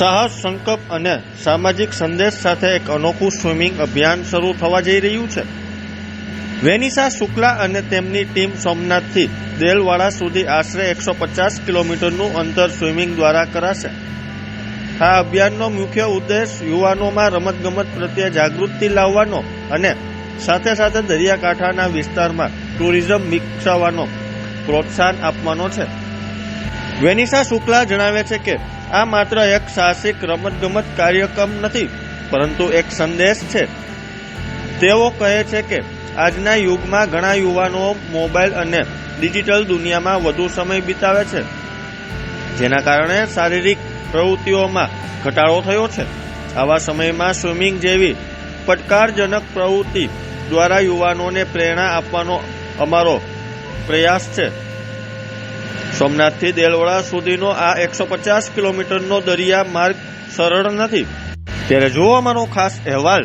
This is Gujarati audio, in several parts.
સાહસ સંકલ્પ અને સામાજિક સંદેશ સાથે એક અનોખું સ્વિમિંગ અભિયાન શરૂ થવા જઈ રહ્યું છે. વેનિસા શુક્લા અને તેમની ટીમ સોમનાથથી દેલવાડા સુધી આશરે એકસો પચાસ કિલોમીટરનું અંતર સ્વિમિંગ દ્વારા કરાશે. આ અભિયાનનો મુખ્ય ઉદ્દેશ યુવાનોમાં રમતગમત પ્રત્યે જાગૃતિ લાવવાનો અને સાથે સાથે દરિયાકાંઠાના વિસ્તારમાં ટુરિઝમ વિકસાવવાનો પ્રોત્સાહન આપવાનો છે. વેનિસા શુક્લા જણાવે છે કે આ માત્ર એક સાહસિક રમતગમત કાર્યક્રમ નથી, પરંતુ એક સંદેશ છે. તેઓ કહે છે કે આજના યુગમાં ઘણા યુવાનો મોબાઈલ અને ડિજિટલ દુનિયામાં વધુ સમય વિતાવે છે, જેના કારણે શારીરિક પ્રવૃત્તિઓમાં ઘટાડો થયો છે. આવા સમયમાં સ્વિમિંગ જેવી પડકારજનક પ્રવૃત્તિ દ્વારા યુવાનોને પ્રેરણા આપવાનો અમારો પ્રયાસ છે. સોમનાથથી દેલવડા સુધીનો આ એકસો પચાસ કિલોમીટરનો દરિયા માર્ગ સરળ નથી. ત્યારે જુઓ અમારો ખાસ અહેવાલ.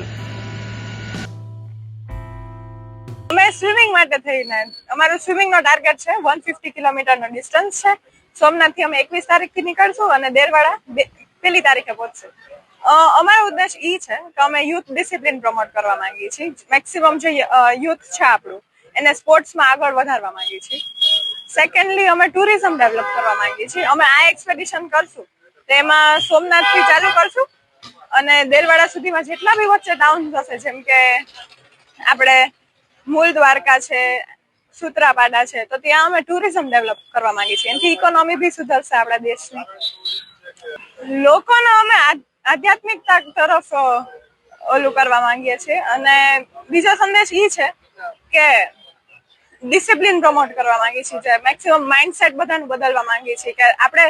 અમે સ્વિમિંગ માટે થઈને, અમારું સ્વિમિંગ નો ટાર્ગેટ છે વન ફિફ્ટી કિલોમીટર નો ડિસ્ટન્સ છે. સોમનાથથી અમે એકવીસ તારીખથી નીકળશું અને દેરવાડા પહેલી તારીખે પહોંચશું. અમારો ઉદ્દેશ ઈ છે કે અમે યુથ ડિસિપ્લિન પ્રમોટ કરવા માંગીએ છીએ. મેક્સિમમ જે યુથ છે આપણું, એને સ્પોર્ટ્સમાં આગળ વધારવા માંગીએ છીએ. સેકન્ડલી અમે ટુરિઝમ ડેવલપ કરવા માંગીએ છીએ. અમે આ એક્સપેડિશન કરશું. તેમાં સોમનાથથી ચાલુ કરશું અને દેલવાડા સુધીમાં જેટલા બી વચ્ચે ટાઉન હશે, જેમ કે આપણે મૂળ દ્વારકા છે, સૂત્રાપાડા છે, તો ત્યાં અમે ટુરિઝમ ડેવલપ કરવા માંગીએ છીએ. એનાથી ઇકોનોમી બી સુધરશે આપણા દેશની. લોકોને અમે આધ્યાત્મિકતા તરફ ઓલું કરવા માંગીએ છીએ. અને બીજો સંદેશ એ છે કે ડિસિપ્લિન પ્રમોટ કરવા માંગીએ છીએ જે મેક્સિમમ માઇન્ડસેટ બધાનું બદલવા માંગીએ છીએ કે આપણે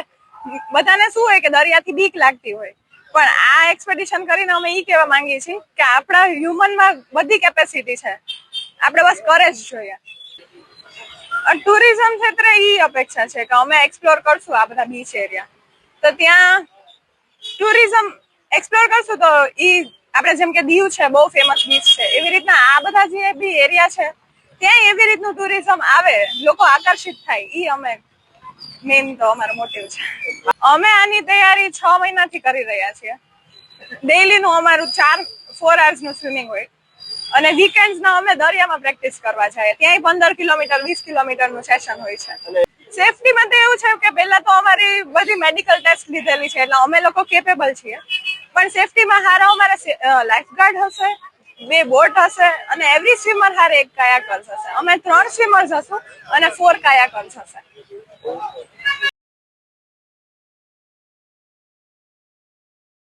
બધાને શું હોય કે દરિયાથી બીક લાગતી હોય. પણ આ એક્સપેડિશન કરીને અમે એ કહેવા માંગીએ છીએ કે આપણા હ્યુમનમાં બધી કેપેસિટી છે. આપણે બસ કરે જ જોઈએ. ટુરિઝમ ક્ષેત્રે એ અપેક્ષા છે કે અમે એક્સપ્લોર કરશું આ બધા બીચ એરિયા તો ત્યાં ટુરિઝમ એક્સપ્લોર કરશું તો એ આપણે જેમ કે દીવ છે, બહુ ફેમસ બીચ છે. એવી રીતના આ બધા જે બી એરિયા છે ત્યાં એવી રીતનું ટુરિઝમ આવે, લોકો આકર્ષિત થાય. ઈ અમે મેઇન તો અમારો મોટિવ છે. અમે આની તૈયારી છ મહિનાથી કરી રહ્યા છીએ. ડેઈલીનું અમારું ચાર ફોરનું સ્વિમિંગ હોય. અને વીકેન્ડ ના અમે દરિયામાં પ્રેક્ટિસ કરવા જાય. ત્યાંય પંદર કિલોમીટર, વીસ કિલોમીટરનું સેશન હોય છે. સેફટીમાં તો એવું છે કે પહેલા તો અમારી બધી મેડિકલ ટેસ્ટ લીધેલી છે, એટલે અમે લોકો કેપેબલ છીએ. પણ સેફટીમાં હારા લાઈફ લાઈફગાર્ડ હશે બે બોટ હશે અને એવરી સ્વિમર હારે એક કાયાકર્સ હશે. અમે ત્રણ સ્વિમર્સ હશું અને ફોર કાયાકર્સ હશે.